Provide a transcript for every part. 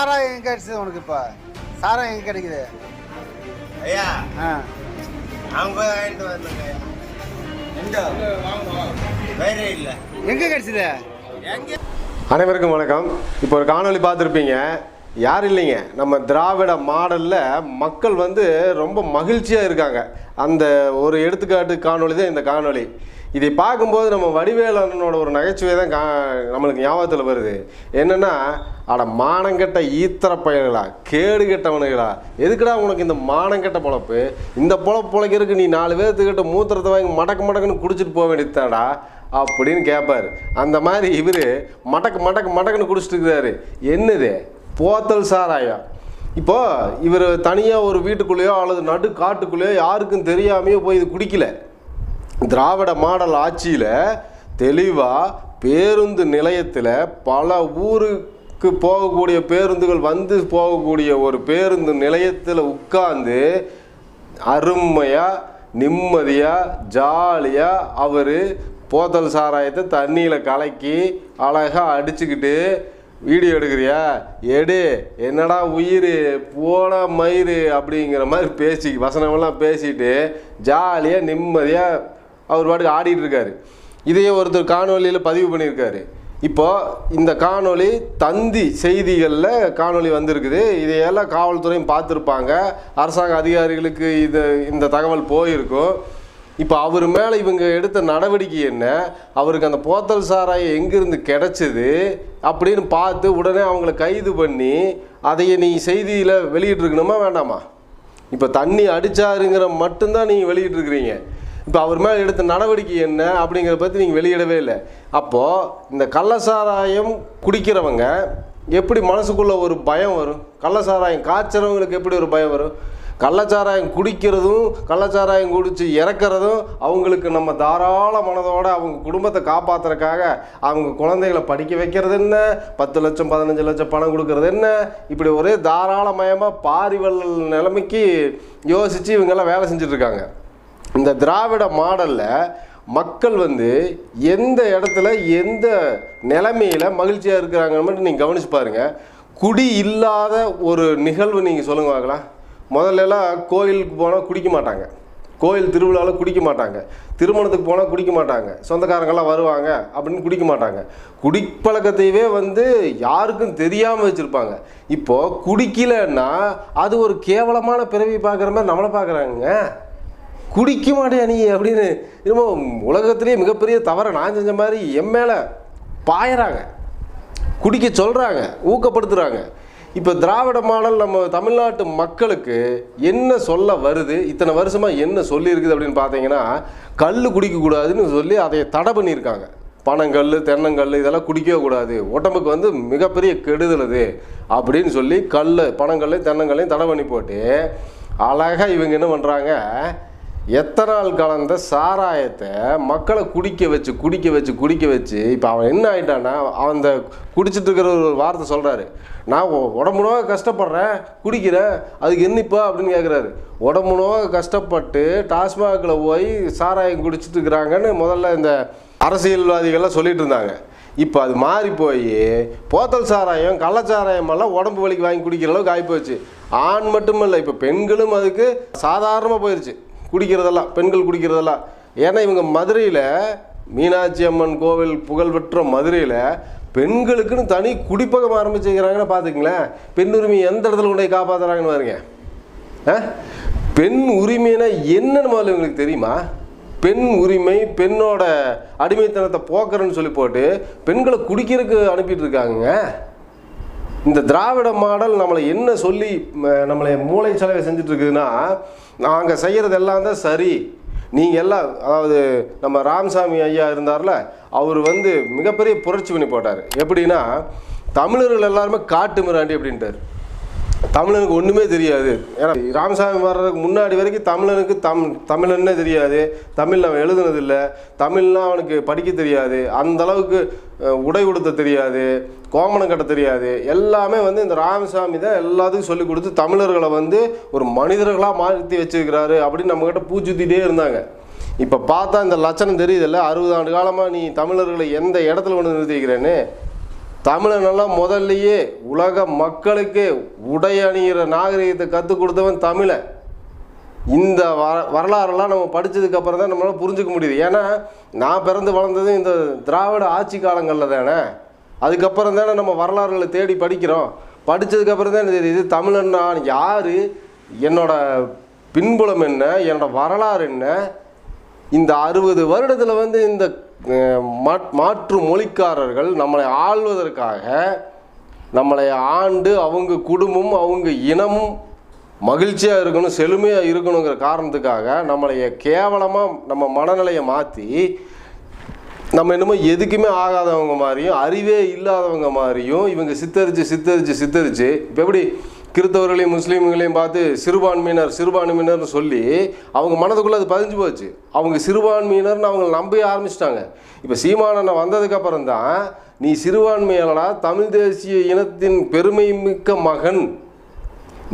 சாராயம் எங்க கிடைச்சது உனக்கு இப்ப? சாராயம் எங்க கிடைக்குது? ஐயா ஆ. அவங்க போய் வாங்கிட்டு வந்தாங்க எங்க? வேற இல்லை. எங்க கிடைச்சது? அனைவருக்கும் வணக்கம். இப்போ ஒரு காணொளி பார்த்துருப்பீங்க. யார் இல்லைங்க? நம்ம திராவிட மாடலில் மக்கள் வந்து ரொம்ப மகிழ்ச்சியாக இருக்காங்க. அந்த ஒரு எடுத்துக்காட்டு காணொளி தான் இந்த காணொளி. இதை பார்க்கும்போது நம்ம வடிவேலனோட ஒரு நகைச்சுவை தான் கா நம்மளுக்கு ஞாபகத்தில் வருது. என்னென்னா அட மானங்கெட்ட ஈத்திர பயல்களா கேடு கெட்டவனுகளா? எதுக்குடா உனக்கு இந்த மானங்கெட்ட பொழப்பு? இந்த பொழப்பு பொழைக்கிறதுக்கு நீ நாலு பேர்த்துக்கிட்ட மூத்திரத்தை வாங்கி மடக்கு மடக்குன்னு குடிச்சிட்டு போக வேண்டியதுதாடா அப்படின்னு கேட்பாரு அந்த மாதிரி இவர் மடக்கு மடக்கு மடக்குன்னு குடிச்சிட்டு இருக்கிறாரு. என்னது? போத்தல் சாராயம். இப்போ இவர் தனியாக ஒரு வீட்டுக்குள்ளேயோ அல்லது நடு காட்டுக்குள்ளேயோ யாருக்கும் தெரியாமையோ போய் இது குடிக்கல. திராவிட மாடல் ஆட்சியில் தெளிவாக பேருந்து நிலையத்தில் பல ஊருக்கு போகக்கூடிய பேருந்துகள் வந்து போகக்கூடிய ஒரு பேருந்து நிலையத்தில் உட்கார்ந்து அருமையாக நிம்மதியாக ஜாலியாக அவர் போத்தல் சாராயத்தை தண்ணியில் கலக்கி அழகாக அடிச்சுக்கிட்டு வீடியோ எடுக்கிறியா? எடு. என்னடா உயிர்? போன மயிறு அப்படிங்கிற மாதிரி பேசி வசனமெல்லாம் பேசிட்டு ஜாலியாக நிம்மதியாக அவர் பாட்டுக்கு ஆடிட்டு இருக்காரு. இதையே ஒருத்தர் காணொலியில் பதிவு பண்ணியிருக்காரு. இப்போ இந்த காணொளி தந்தி செய்திகளில் காணொளி வந்திருக்குது. இதையெல்லாம் காவல்துறையும் பார்த்துருப்பாங்க. அரசாங்க அதிகாரிகளுக்கு இது இந்த தகவல் போயிருக்கும் இப்போ அவர் மேலே இவங்க எடுத்த நடவடிக்கை என்ன? அவருக்கு அந்த போத்தல் சாராயம் எங்கேருந்து கிடச்சிது? அப்படின்னு பார்த்து உடனே அவங்கள கைது பண்ணி அதையே நீ செய்தியில் வெளியிட்டிருக்கணுமா வேண்டாமா? இப்போ தண்ணி அடிச்சாருங்கிற மட்டும்தான் நீங்கள் வெளியிட்டிருக்கிறீங்க. இப்போ அவர் மேலே எடுத்த நடவடிக்கை என்ன அப்படிங்கிறத பற்றி நீங்கள் வெளியிடவே இல்லை. அப்போது இந்த கள்ளசாராயம் குடிக்கிறவங்க எப்படி மனசுக்குள்ளே ஒரு பயம் வரும்? கள்ளசாராயம் காய்ச்சறவங்களுக்கு எப்படி ஒரு பயம் வரும்? கள்ளச்சாராயம் குடிக்கிறதும் கள்ளச்சாராயம் குடித்து இறக்கிறதும் அவங்களுக்கு நம்ம தாராள மனதோடு அவங்க குடும்பத்தை காப்பாத்துறதுக்காக அவங்க குழந்தைகளை படிக்க வைக்கிறது என்ன? பத்து லட்சம் பதினஞ்சு லட்சம் பணம் கொடுக்கறது என்ன? இப்படி ஒரே தாராளமயமாக பாரிவல் நிலைமைக்கு யோசித்து இவங்கெல்லாம் வேலை செஞ்சிட்ருக்காங்க இந்த திராவிட மாடலில் மக்கள் வந்து எந்த இடத்துல எந்த நிலைமையில் மகிழ்ச்சியாக இருக்கிறாங்கன்னு மட்டும் நீங்கள் கவனிச்சு பாருங்கள் குடி இல்லாத ஒரு நிகழ்வு நீங்கள் சொல்லுங்க பார்க்கலாம் முதல்லலாம் கோயிலுக்கு போனால் குடிக்க மாட்டாங்க. கோயில் திருவிழாவில் குடிக்க மாட்டாங்க. திருமணத்துக்கு போனால் குடிக்க மாட்டாங்க. சொந்தக்காரங்கெல்லாம் வருவாங்க அப்படின்னு குடிக்க மாட்டாங்க. குடிப்பழக்கத்தையவே வந்து யாருக்கும் தெரியாமல் வச்சுருப்பாங்க. இப்போது குடிக்கலைன்னா அது ஒரு கேவலமான பிறவி பார்க்குற மாதிரி நம்மளை பார்க்குறாங்க குடிக்க மாட்டேன் நீ அப்படின்னு என்னமோ உலகத்திலேயே மிகப்பெரிய தவறை நான் செஞ்ச மாதிரி என் மேலே பாயறாங்க. குடிக்க சொல்கிறாங்க ஊக்கப்படுத்துகிறாங்க இப்போ திராவிட மாடல் நம்ம தமிழ்நாட்டு மக்களுக்கு என்ன சொல்ல வருது இத்தனை வருஷமாக என்ன சொல்லியிருக்குது அப்படின்னு பார்த்தீங்கன்னா கல் குடிக்கக்கூடாதுன்னு சொல்லி அதை தடை பண்ணியிருக்காங்க. பனங்கல் தென்னங்கல் இதெல்லாம் குடிக்கவே கூடாது. உடம்புக்கு வந்து மிகப்பெரிய கெடுதல் அது அப்படின்னு சொல்லி கல் பனங்கல்லையும் தென்னங்கல்லையும் தடை பண்ணி போட்டு அழகாக இவங்க என்ன பண்ணுறாங்க எத்தனால் கலந்த சாராயத்தை மக்களை குடிக்க வச்சு குடிக்க வச்சு குடிக்க வச்சு இப்போ அவன் என்ன ஆயிட்டான்னா அவன் அந்த குடிச்சிட்டு இருக்கிற ஒரு வார்த்தை சொல்கிறாரு நான் உ- உடம்பு கஷ்டப்படுறேன் குடிக்கிறேன் அதுக்கு என்னப்பா அப்படின்னு கேட்குறாரு உடம்பு நோக கஷ்டப்பட்டு டாஸ்மாகில் போய் சாராயம் குடிச்சிட்டு இருக்கிறாங்கன்னு முதல்ல இந்த அரசியல்வாதிகள்லாம் சொல்லிட்டு இருந்தாங்க. இப்போ அது மாறி போய் போத்தல் சாராயம் கள்ளச்சாராயம் எல்லாம் உடம்பு வலிக்கு வாங்கி குடிக்கிற அளவுக்கு ஆகிப்போச்சு ஆண் மட்டும் இல்லை இப்போ பெண்களும் அதுக்கு சாதாரணமாக போயிடுச்சு குடிக்கிறதெல்லாம் பெண்கள் குடிக்கிறதெல்லாம். ஏன்னா இவங்க மதுரையில் மீனாட்சி அம்மன் கோவில் புகழ்பெற்ற மதுரையில் பெண்களுக்குன்னு தனி குடிப்பகம் ஆரம்பிச்சுக்கிறாங்கன்னு பார்த்துக்கங்களேன். பெண் உரிமை எந்த இடத்துல கொண்டு போய் காப்பாற்றுறாங்கன்னு பாருங்க. ஆ? பெண் உரிமைனா என்னன்னு முதல்ல இவங்களுக்கு தெரியுமா? பெண் உரிமை பெண்ணோட அடிமைத்தனத்தை போக்குறேன்னு சொல்லி போட்டு பெண்களை குடிக்கிறதுக்கு அனுப்பிட்டு இருக்காங்க இந்த திராவிட மாடல் நம்மளை என்ன சொல்லி நம்மளை மூளை செலவை செஞ்சுட்டு இருக்குதுன்னா நாங்கள் செய்கிறது எல்லாம் தான் சரி. நீங்கள் எல்லாம் அதாவது நம்ம ராமசாமி ஐயா இருந்தார்ல அவர் வந்து மிகப்பெரிய புரட்சி பண்ணி போட்டார். எப்படின்னா தமிழர்கள் எல்லாருமே காட்டு மிராண்டி அப்படின்ட்டார். தமிழனுக்கு ஒன்றுமே தெரியாது. ஏன்னா ராமசாமி வர்றதுக்கு முன்னாடி வரைக்கும் தமிழனுக்கு தம் தமிழன்னே தெரியாது. தமிழ் அவன் எழுதுனதில்லை. தமிழ்லாம் அவனுக்கு படிக்க தெரியாது. அந்த அளவுக்கு உடை உடுத்த தெரியாது. கோமணம் கட்ட தெரியாது. எல்லாமே வந்து இந்த ராமசாமி தான் எல்லாத்துக்கும் சொல்லி கொடுத்து தமிழர்களை வந்து ஒரு மனிதர்களாக மாற்றி வச்சிருக்கிறாரு அப்படின்னு நம்மக்கிட்ட பூச்சுத்திட்டே இருந்தாங்க. இப்போ பார்த்தா இந்த லட்சணம் தெரியுதில்ல? அறுபது ஆண்டு காலமாக நீ தமிழர்களை எந்த இடத்துல கொண்டு நிறுத்திக்கிறேன்னு தமிழனெல்லாம் முதல்லையே உலக மக்களுக்கு உடை அணிகிற நாகரிகத்தை கற்றுக் கொடுத்தவன் தமிழன் இந்த வர வரலாறெல்லாம் நம்ம படித்ததுக்கப்புறம் தான் நம்மளால் புரிஞ்சுக்க முடியுது. ஏன்னா நான் பிறந்து வளர்ந்தது இந்த திராவிட ஆட்சி காலங்களில் தானே. அதுக்கப்புறம் தானே நம்ம வரலாறுகளை தேடி படிக்கிறோம். படித்ததுக்கப்புறம் தான் எனக்கு தெரியுது தமிழன் நான் யார்? என்னோடய பின்புலம் என்ன? என்னோட வரலாறு என்ன? இந்த அறுபது வருடத்தில் வந்து இந்த மாற்று மொழிக்காரர்கள் நம்மளை ஆள்வதற்காக நம்மளை ஆண்டு அவங்க குடும்பம் அவங்க இனமும் மகிழ்ச்சியாக இருக்கணும் செழுமையாக இருக்கணுங்கிற காரணத்துக்காக நம்மளைய கேவலமாக நம்ம மனநிலையை மாற்றி நம்ம என்னமோ எதுக்குமே ஆகாதவங்க மாதிரியும் அறிவே இல்லாதவங்க மாதிரியும் இவங்க சித்தரித்து சித்தரித்து சித்தரித்து இப்போ எப்படி கிறித்தவர்களையும் முஸ்லீம்களையும் பார்த்து சிறுபான்மையினர் சிறுபான்மையினர்னு சொல்லி அவங்க மனதுக்குள்ளே அது பதிஞ்சு போச்சு. அவங்க சிறுபான்மையினர்னு அவங்க நம்ப ஆரம்பிச்சிட்டாங்க. இப்போ சீமானனை வந்ததுக்கப்புறம் தான் நீ சிறுபான்மையாளடா தமிழ் தேசிய இனத்தின் பெருமை மிக்க மகன்.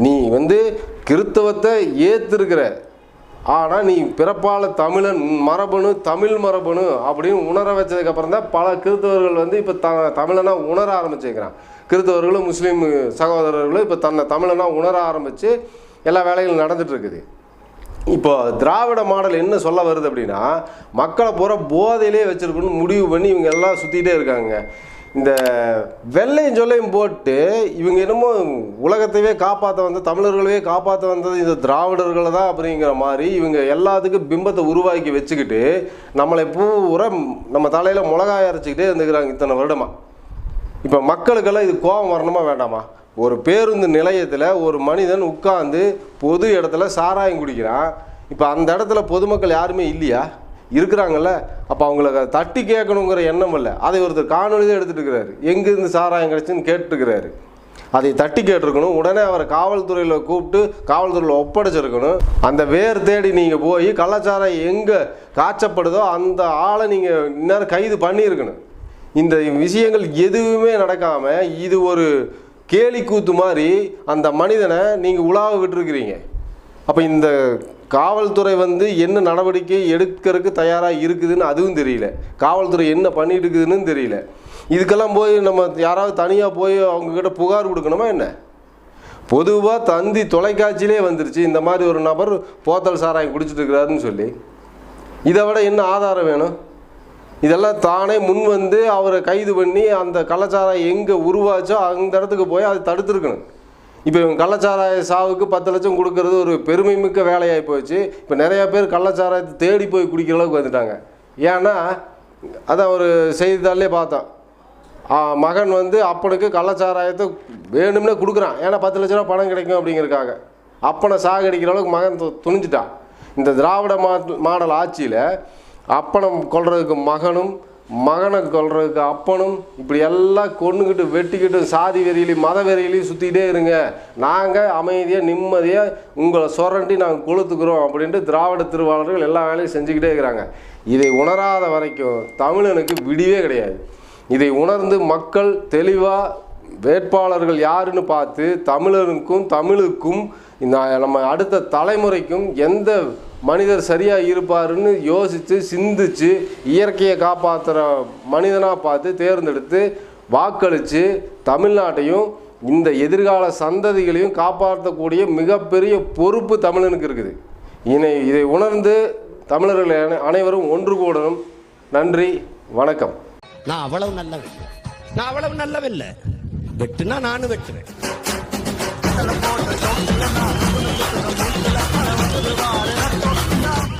நீ வந்து கிறித்தவத்தை ஏற்றிருக்கிற ஆனால் நீ பிறப்பால தமிழன் மரபணு தமிழ் மரபணு அப்படின்னு உணர வச்சதுக்கப்புறம் தான் பல கிறித்தவர்கள் வந்து இப்போ த தமிழனாக உணர ஆரம்பிச்சிருக்கிறான் கிறிஸ்தவர்களும் முஸ்லீம் சகோதரர்களும் இப்போ தன்னை தமிழனாக உணர ஆரம்பித்து எல்லா வேலைகளும் நடந்துகிட்ருக்குது இப்போ திராவிட மாடல் என்ன சொல்ல வருது அப்படின்னா மக்களை பூரா போதையிலே வச்சுருக்கணும்னு முடிவு பண்ணி இவங்க எல்லாம் சுற்றிக்கிட்டே இருக்காங்க. இந்த வெள்ளையும் சொல்லையும் போட்டு இவங்க என்னமோ உலகத்தையே காப்பாற்ற வந்த தமிழர்களையே காப்பாற்ற வந்தது இந்த திராவிடர்களை தான் அப்படிங்கிற மாதிரி இவங்க எல்லாத்துக்கும் பிம்பத்தை உருவாக்கி வச்சுக்கிட்டு நம்மளை பூரா நம்ம தலையில் மிளகாய் அரைச்சிக்கிட்டே இருந்துக்கிறாங்க இத்தனை வருடமாக இப்போ மக்களுக்கெல்லாம் இது கோபம் வரணுமா வேண்டாமா? ஒரு பேருந்து நிலையத்தில் ஒரு மனிதன் உட்காந்து பொது இடத்துல சாராயம் குடிக்கிறான். இப்போ அந்த இடத்துல பொதுமக்கள் யாருமே இல்லையா? இருக்கிறாங்கல்ல? அப்போ அவங்களுக்கு அதை தட்டி கேட்கணுங்கிற எண்ணம் இல்லை. அதை ஒருத்தர் காணொலி தான் எடுத்துகிட்டு இருக்கிறாரு. எங்கேருந்து சாராயம் கிடச்சின்னு கேட்டுருக்கிறாரு. அதை தட்டி கேட்டிருக்கணும். உடனே அவரை காவல்துறையில் கூப்பிட்டு காவல்துறையில் ஒப்படைச்சிருக்கணும். அந்த வேர் தேடி நீங்கள் போய் கலாச்சாரம் எங்கே காய்ச்சப்படுதோ அந்த ஆளை நீங்கள் இந்நேரம் கைது பண்ணியிருக்கணும். இந்த விஷயங்கள் எதுவுமே நடக்காமல் இது ஒரு கேலி கூத்து மாதிரி அந்த மனிதனை நீங்கள் உலாவ விட்டுருக்கிறீங்க. அப்போ இந்த காவல்துறை வந்து என்ன நடவடிக்கை எடுக்கிறதுக்கு தயாராக இருக்குதுன்னு அதுவும் தெரியல. காவல்துறை என்ன பண்ணிட்டு இருக்குதுன்னு தெரியல. இதுக்கெல்லாம் போய் நம்ம யாராவது தனியாக போய் அவங்கக்கிட்ட புகார் கொடுக்கணுமா என்ன? பொதுவாக தந்தி தொலைக்காட்சியிலே வந்துருச்சு. இந்த மாதிரி ஒரு நபர் போத்தல் சாராயம் குடிச்சிட்டு இருக்கிறாருன்னு சொல்லி. இதை விட என்ன ஆதாரம் வேணும்? இதெல்லாம் தானே முன் வந்து அவரை கைது பண்ணி அந்த கள்ளச்சாராயம் எங்கே உருவாச்சோ அந்த இடத்துக்கு போய் அதை தடுத்துருக்கணும். இப்போ இவன் கள்ளச்சாராய சாவுக்கு பத்து லட்சம் கொடுக்கறது ஒரு பெருமை மிக்க வேலையாகி போச்சு. இப்போ நிறையா பேர் கள்ளச்சாராயத்தை தேடி போய் குடிக்கிற அளவுக்கு வந்துட்டாங்க. ஏன்னா அதான் ஒரு செய்தித்தாள்லேயே பார்த்தோம். மகன் வந்து அப்பனுக்கு கள்ளச்சாராயத்தை வேணும்னே கொடுக்குறான். ஏன்னா பத்து லட்ச ரூபா பணம் கிடைக்கும் அப்படிங்கிறதுக்காக. அப்பனை சாகடிக்கிற அளவுக்கு மகன் துணிஞ்சிட்டான். இந்த திராவிட மாடல் ஆட்சியில் அப்பனை கொள்றதுக்கு மகனும் மகனை கொல்றதுக்கு அப்பனும் இப்படி எல்லாம் கொண்டுக்கிட்டு வெட்டிக்கிட்டு சாதி வெறியிலையும் மத வெறியிலையும் சுற்றிக்கிட்டே இருங்க. நாங்கள் அமைதியாக நிம்மதியாக உங்களை சொரண்டி நாங்கள் கொளுத்துக்கிறோம் அப்படின்ட்டு திராவிட திருவாளர்கள் எல்லா வேலையும் செஞ்சுக்கிட்டே இருக்கிறாங்க. இதை உணராத வரைக்கும் தமிழனுக்கு விடிவே கிடையாது. இதை உணர்ந்து மக்கள் தெளிவாக வேட்பாளர்கள் யாருன்னு பார்த்து தமிழருக்கும் தமிழுக்கும் இந்த நம்ம அடுத்த தலைமுறைக்கும் எந்த மனிதர் சரியாக இருப்பாருன்னு யோசித்து சிந்திச்சு இயற்கையை காப்பாற்றுற மனிதனாக பார்த்து தேர்ந்தெடுத்து வாக்களித்து தமிழ்நாட்டையும் இந்த எதிர்கால சந்ததிகளையும் காப்பாற்றக்கூடிய மிகப்பெரிய பொறுப்பு தமிழனுக்கு இருக்குது. இதை இதை உணர்ந்து தமிழர்கள் அனைவரும் ஒன்று கூடணும். நன்றி வணக்கம். நான் அவ்வளவு நல்லவன். நான் அவ்வளவு நல்லவில்ல வெட்டுனா நானும் வெட்டுவேன்.